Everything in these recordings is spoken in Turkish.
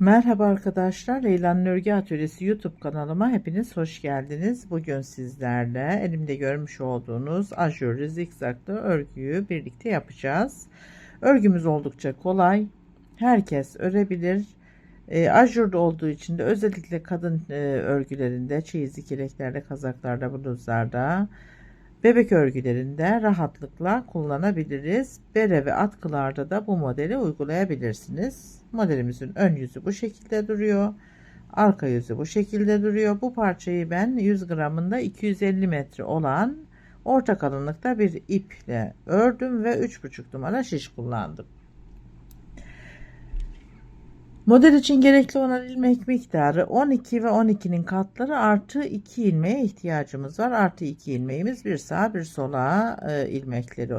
Merhaba arkadaşlar, Leyla'nın Örgü Atölyesi YouTube kanalıma hepiniz hoş geldiniz. Bugün sizlerle elimde görmüş olduğunuz ajurlu zikzaklı örgüyü birlikte yapacağız. Örgümüz oldukça kolay, herkes örebilir. E, ajurlu olduğu için de özellikle kadın e, örgülerinde, çeyizlik yeleklerde, kazaklarda, bluzlarda, bebek örgülerinde rahatlıkla kullanabiliriz. Bere ve atkılarda da bu modeli uygulayabilirsiniz. Modelimizin ön yüzü bu şekilde duruyor. Arka yüzü bu şekilde duruyor. Bu parçayı ben 100 gramında 250 metre olan orta kalınlıkta bir iple ördüm ve 3,5 numara şiş kullandım. Model için gerekli olan ilmek miktarı 12 ve 12'nin katları artı 2 ilmeğe ihtiyacımız var. Artı 2 ilmeğimiz bir sağa bir sola e, ilmekleri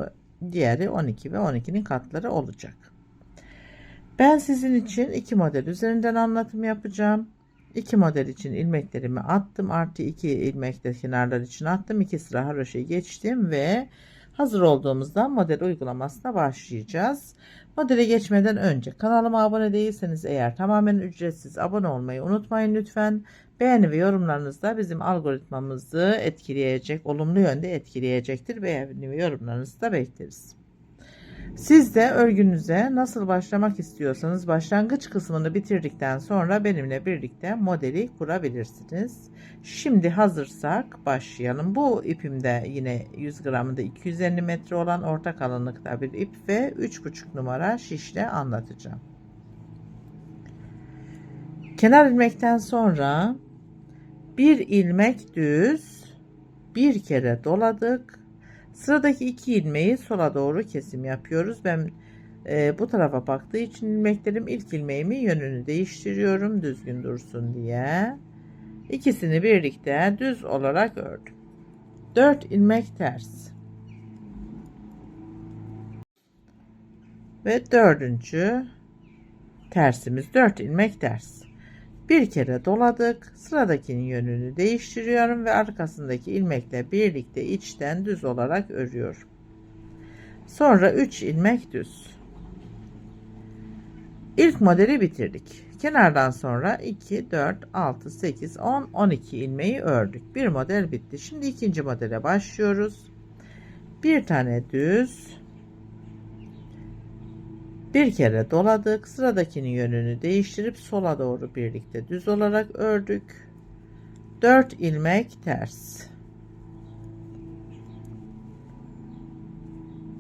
diğeri 12 ve 12'nin katları olacak. Ben sizin için iki model üzerinden anlatım yapacağım. İki model için ilmeklerimi attım. Artı iki ilmek de kenarlar için attım. İki sıra haroşa geçtim ve hazır olduğumuzda model uygulamasına başlayacağız. Modele geçmeden önce kanalıma abone değilseniz eğer tamamen ücretsiz abone olmayı unutmayın lütfen. Beğeni ve yorumlarınız da bizim algoritmamızı etkileyecek, olumlu yönde etkileyecektir. Beğeni ve yorumlarınızı da bekleriz. Siz de örgünüze nasıl başlamak istiyorsanız başlangıç kısmını bitirdikten sonra benimle birlikte modeli kurabilirsiniz. Şimdi hazırsak başlayalım. Bu ipimde yine 100 gramında 250 metre olan orta kalınlıkta bir ip ve 3,5 numara şişle anlatacağım. Kenar ilmekten sonra bir ilmek düz bir kere doladık Sıradaki iki ilmeği sola doğru kesim yapıyoruz. Ben e, bu tarafa baktığı için ilmeklerim ilk ilmeğimi yönünü değiştiriyorum düzgün dursun diye. İkisini birlikte düz olarak ördüm. 4 ilmek ters. Ve dördüncü tersimiz 4 ilmek ters. Bir kere doladık. Sıradakinin yönünü değiştiriyorum ve arkasındaki ilmekle birlikte içten düz olarak örüyorum. Sonra 3 ilmek düz. İlk modeli bitirdik. Kenardan sonra 2, 4, 6, 8, 10, 12 ilmeği ördük. Bir model bitti. Şimdi ikinci modele başlıyoruz. Bir tane düz, bir kere doladık. Sıradakinin yönünü değiştirip sola doğru birlikte düz olarak ördük. 4 ilmek ters.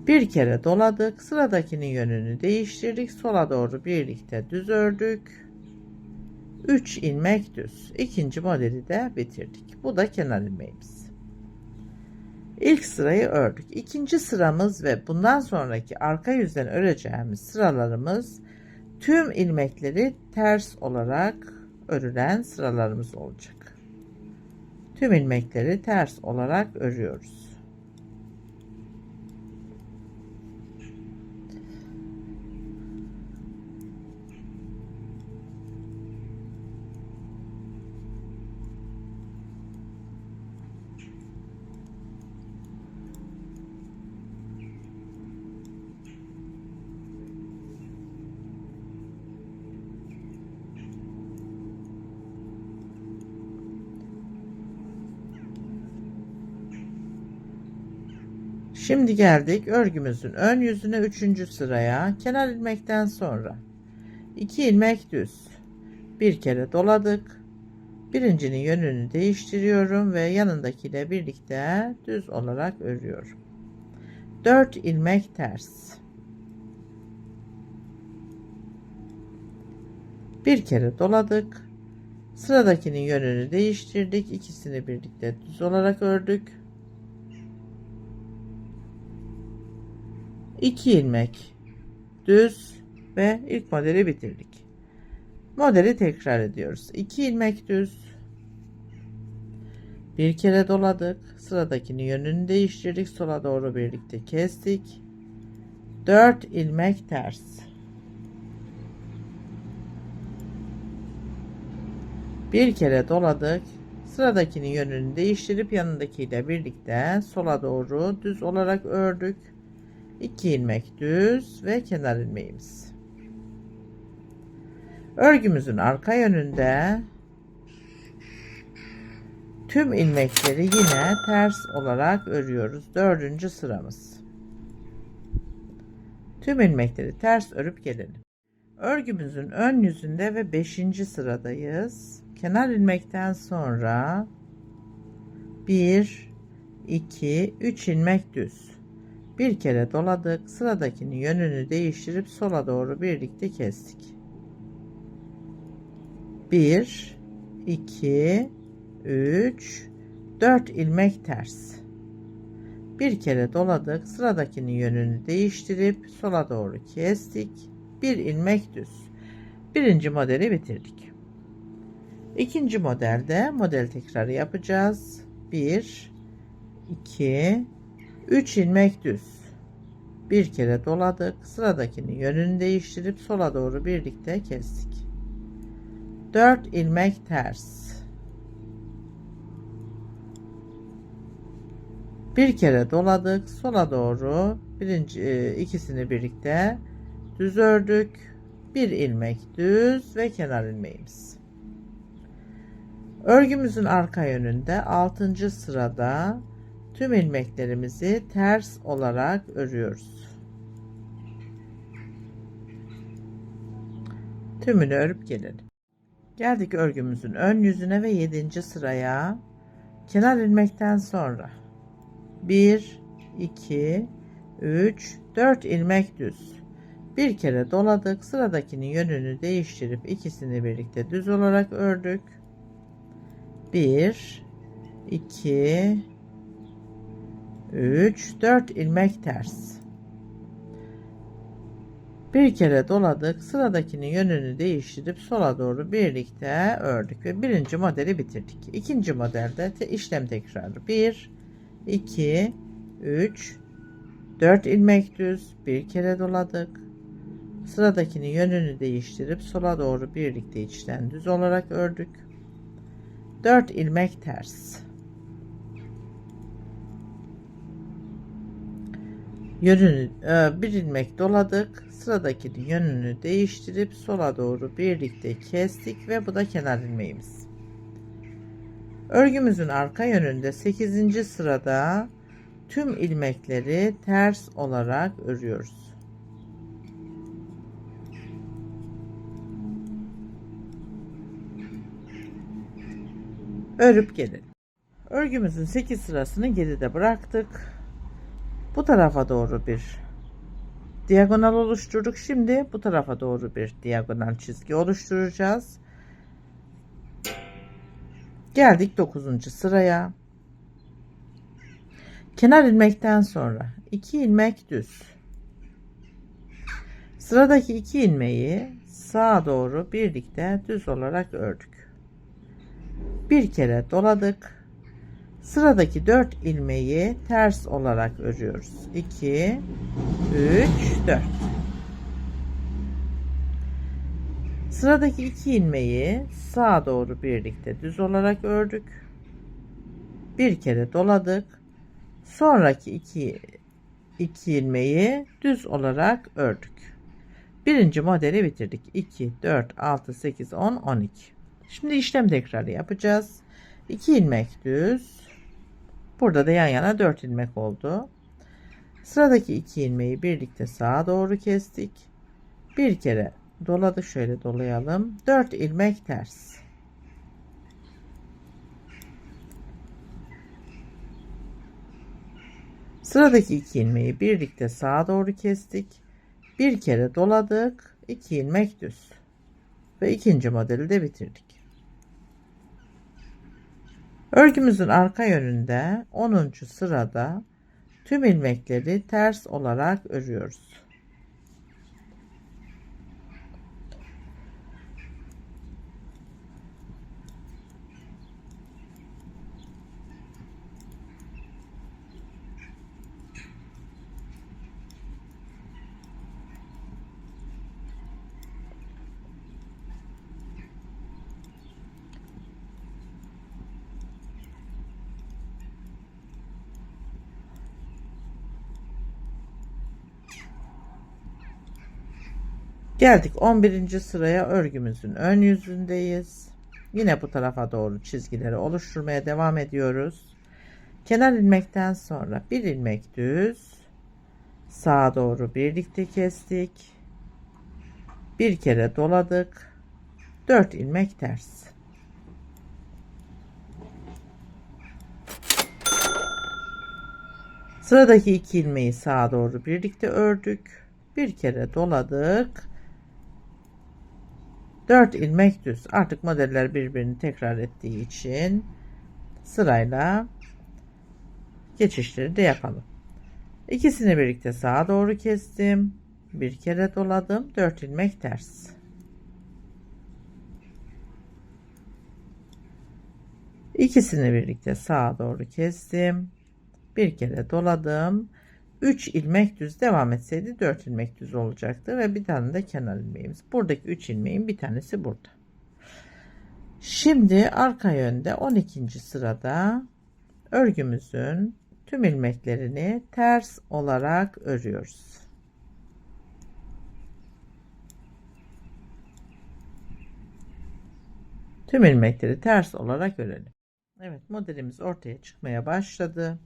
Bir kere doladık. Sıradakinin yönünü değiştirdik. Sola doğru birlikte düz ördük. 3 ilmek düz. İkinci modeli de bitirdik. Bu da kenar ilmeğimiz. İlk sırayı ördük. İkinci sıramız ve bundan sonraki arka yüzden öreceğimiz sıralarımız tüm ilmekleri ters olarak örülen sıralarımız olacak. Tüm ilmekleri ters olarak örüyoruz. Şimdi geldik örgümüzün ön yüzüne 3. sıraya. Kenar ilmekten sonra 2 ilmek düz. Bir kere doladık. Birincinin yönünü değiştiriyorum ve yanındakiyle birlikte düz olarak örüyorum. 4 ilmek ters. Bir kere doladık. Sıradakinin yönünü değiştirdik. İkisini birlikte düz olarak ördük. 2 ilmek düz ve ilk modeli bitirdik. Modeli tekrar ediyoruz. 2 ilmek düz bir kere doladık. Sıradakini yönünü değiştirdik. Sola doğru birlikte kestik. 4 ilmek ters. Bir kere doladık. Sıradakinin yönünü değiştirip yanındakiyle birlikte sola doğru düz olarak ördük. 2 ilmek düz ve kenar ilmeğimiz. Örgümüzün arka yönünde tüm ilmekleri yine ters olarak örüyoruz. Dördüncü sıramız. Tüm ilmekleri ters örüp gelelim. Örgümüzün ön yüzünde ve 5. sıradayız. Kenar ilmekten sonra 1 2 3 ilmek düz. Bir kere doladık. Sıradakinin yönünü değiştirip sola doğru birlikte kestik. 1 2 3 4 ilmek ters. Bir kere doladık. Sıradakinin yönünü değiştirip sola doğru kestik. Bir ilmek düz. Birinci modeli bitirdik. İkinci modelde model tekrarı yapacağız. 1 2 3 ilmek düz. Bir kere doladık. Sıradakinin yönünü değiştirip sola doğru birlikte kestik. 4 ilmek ters. Bir kere doladık. Sola doğru birinci e, ikisini birlikte düz ördük. Bir ilmek düz ve kenar ilmeğimiz. Örgümüzün arka yönünde 6. sırada tüm ilmeklerimizi ters olarak örüyoruz. Tümünü örüp gelelim. Geldik örgümüzün ön yüzüne ve 7. sıraya. Kenar ilmekten sonra 1 2 3 4 ilmek düz. Bir kere doladık. Sıradakinin yönünü değiştirip ikisini birlikte düz olarak ördük. 1 2 3 4 ilmek ters. Bir kere doladık. Sıradakinin yönünü değiştirip sola doğru birlikte ördük ve birinci modeli bitirdik. İkinci modelde te işlem tekrarı. 1 2 3 4 ilmek düz bir kere doladık. Sıradakinin yönünü değiştirip sola doğru birlikte içten düz olarak ördük. 4 ilmek ters. Yönünü e, bir ilmek doladık. Sıradakinin yönünü değiştirip sola doğru birlikte kestik ve bu da kenar ilmeğimiz. Örgümüzün arka yönünde 8. sırada tüm ilmekleri ters olarak örüyoruz. Örüp gelelim. Örgümüzün 8 sırasını geride bıraktık. Bu tarafa doğru bir diagonal oluşturduk. Şimdi bu tarafa doğru bir diagonal çizgi oluşturacağız. Geldik 9. sıraya. Kenar ilmekten sonra 2 ilmek düz. Sıradaki 2 ilmeği sağa doğru birlikte düz olarak ördük. Bir kere doladık. Sıradaki 4 ilmeği ters olarak örüyoruz. 2 3 4 Sıradaki iki ilmeği sağa doğru birlikte düz olarak ördük. Bir kere doladık. Sonraki iki, iki ilmeği düz olarak ördük. Birinci modeli bitirdik. 2, 4, 6, 8, 10, 12. Şimdi işlem tekrarı yapacağız. 2 ilmek düz. Burada da yan yana 4 ilmek oldu. Sıradaki 2 ilmeği birlikte sağa doğru kestik. Bir kere doladı şöyle dolayalım. 4 ilmek ters. Sıradaki iki ilmeği birlikte sağa doğru kestik. Bir kere doladık. 2 ilmek düz. Ve ikinci modeli de bitirdik örgümüzün arka yönünde 10. sırada tüm ilmekleri ters olarak örüyoruz Geldik 11. sıraya örgümüzün ön yüzündeyiz. Yine bu tarafa doğru çizgileri oluşturmaya devam ediyoruz. Kenar ilmekten sonra bir ilmek düz sağa doğru birlikte kestik. Bir kere doladık. 4 ilmek ters. Sıradaki iki ilmeği sağa doğru birlikte ördük. Bir kere doladık. 4 ilmek düz. Artık modeller birbirini tekrar ettiği için sırayla geçişleri de yapalım. İkisini birlikte sağa doğru kestim. Bir kere doladım. 4 ilmek ters. İkisini birlikte sağa doğru kestim. Bir kere doladım. 3 ilmek düz devam etseydi 4 ilmek düz olacaktı ve bir tane de kenar ilmeğimiz. Buradaki 3 ilmeğin bir tanesi burada. Şimdi arka yönde 12. sırada örgümüzün tüm ilmeklerini ters olarak örüyoruz. Tüm ilmekleri ters olarak örelim. Evet modelimiz ortaya çıkmaya başladı.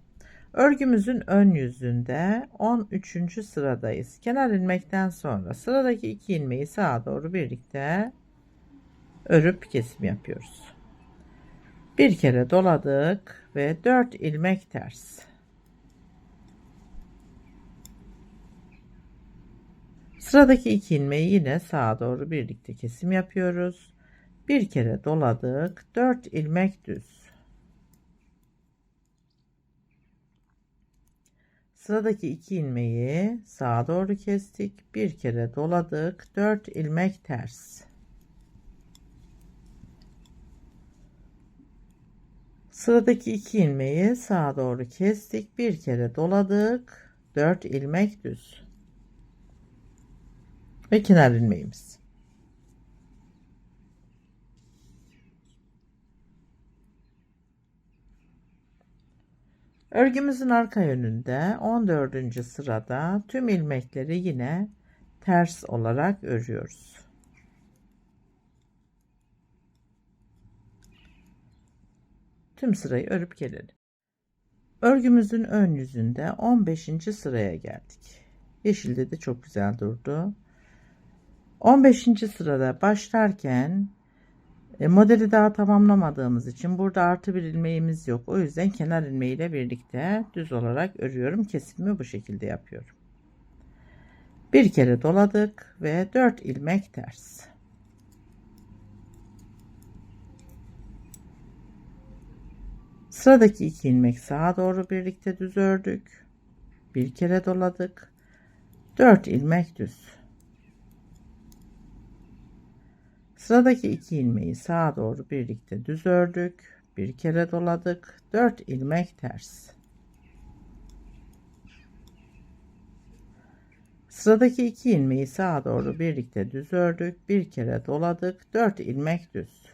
Örgümüzün ön yüzünde 13. sıradayız. Kenar ilmekten sonra sıradaki iki ilmeği sağa doğru birlikte örüp kesim yapıyoruz. Bir kere doladık ve 4 ilmek ters. Sıradaki iki ilmeği yine sağa doğru birlikte kesim yapıyoruz. Bir kere doladık. 4 ilmek düz. Sıradaki iki ilmeği sağa doğru kestik. Bir kere doladık. 4 ilmek ters. Sıradaki iki ilmeği sağa doğru kestik. Bir kere doladık. 4 ilmek düz. Ve kenar ilmeğimiz. Örgümüzün arka yönünde 14. sırada tüm ilmekleri yine ters olarak örüyoruz. Tüm sırayı örüp gelelim. Örgümüzün ön yüzünde 15. sıraya geldik. Yeşilde de çok güzel durdu. 15. sırada başlarken e, modeli daha tamamlamadığımız için burada artı bir ilmeğimiz yok. O yüzden kenar ilmeği ile birlikte düz olarak örüyorum. Kesimimi bu şekilde yapıyorum. Bir kere doladık ve 4 ilmek ters. Sıradaki iki ilmek sağa doğru birlikte düz ördük. Bir kere doladık. 4 ilmek düz. Sıradaki iki ilmeği sağa doğru birlikte düz ördük. Bir kere doladık. 4 ilmek ters. Sıradaki iki ilmeği sağa doğru birlikte düz ördük. Bir kere doladık. 4 ilmek düz.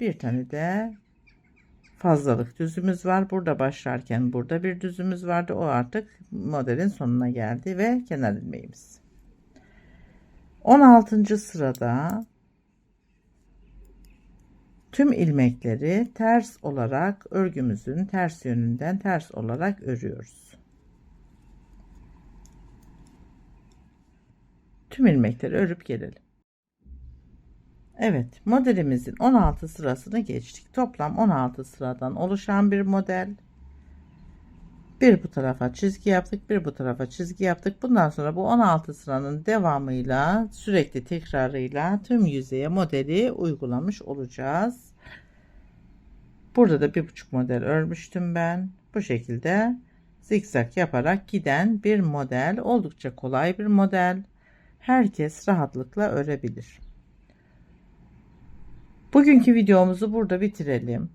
Bir tane de fazlalık düzümüz var. Burada başlarken burada bir düzümüz vardı. O artık modelin sonuna geldi ve kenar ilmeğimiz. 16. sırada tüm ilmekleri ters olarak örgümüzün ters yönünden ters olarak örüyoruz. Tüm ilmekleri örüp gelelim. Evet modelimizin 16 sırasını geçtik. Toplam 16 sıradan oluşan bir model. Bir bu tarafa çizgi yaptık, bir bu tarafa çizgi yaptık. Bundan sonra bu 16 sıranın devamıyla sürekli tekrarıyla tüm yüzeye modeli uygulamış olacağız. Burada da bir buçuk model örmüştüm ben. Bu şekilde zikzak yaparak giden bir model. Oldukça kolay bir model. Herkes rahatlıkla örebilir. Bugünkü videomuzu burada bitirelim.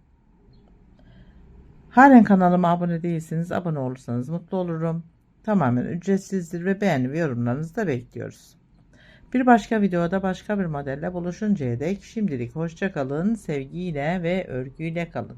Halen kanalıma abone değilseniz abone olursanız mutlu olurum. Tamamen ücretsizdir ve beğeni ve yorumlarınızı da bekliyoruz. Bir başka videoda başka bir modelle buluşuncaya dek şimdilik hoşçakalın, sevgiyle ve örgüyle kalın.